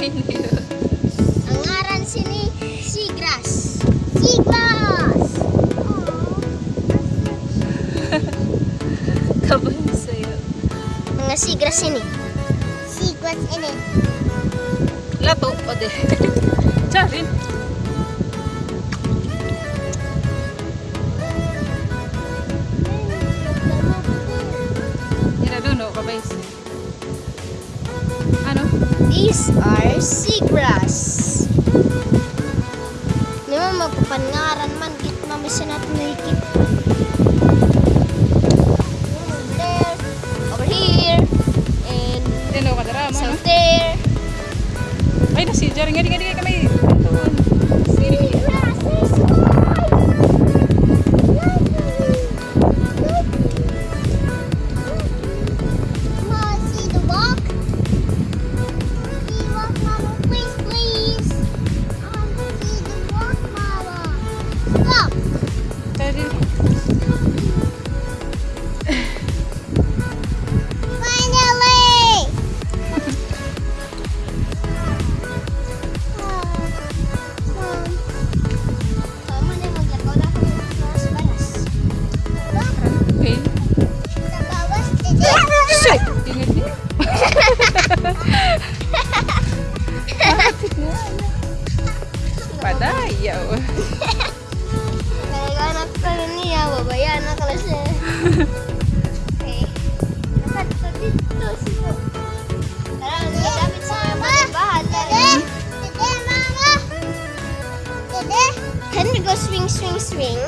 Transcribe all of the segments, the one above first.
Ang ngaran sini Sigras. Sigras! Kabay sa'yo. Mga sigras ini. Sigras ini. Lato pa de. Charin. Yan na doon, no? Kabay sa'yo. Ano? These are seagrass. Di ba mapapangaran man, kit mamisin natin na ikip. Over there, over here, and Yan daw kadara mo, there. Ay, na si Charin. Nga nga nga kami. Doon. Bawas, titi. Shit! Tingin din. Padayaw. Nagaganap ka na niya, babayan na ka siya. Okay. Nakadto dito siya. Tara, nagamit sa mga bahan. Dede, mama! Dede! Can we go swing, swing, swing?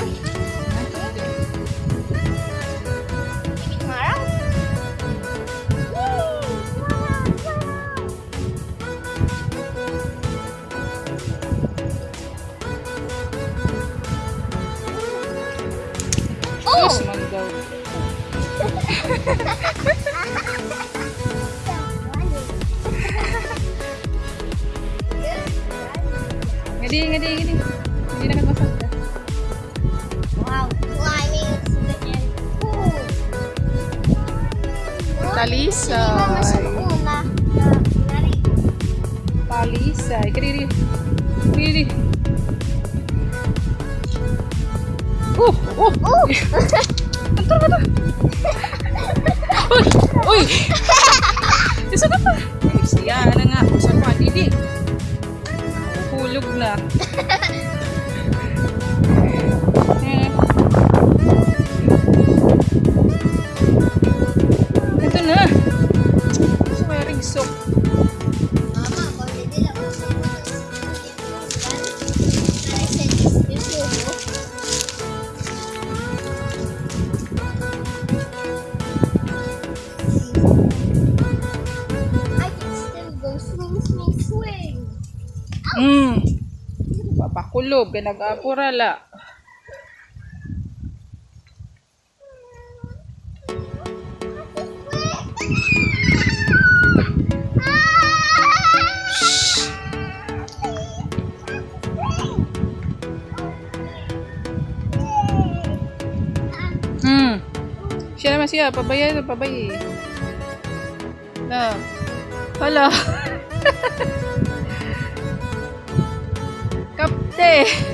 ngedi ngedi ngedi. Hindi na nagmasak ka wow climbing to the end pool talisay talisay Uy. Isa ka pa. Siya na nga. Saan pa, Didi? Hulog na. Papakulob. Kaya nag-apurala. Hmm. Siya naman siya. Pabaya na pabaya. Na. Hala. 对。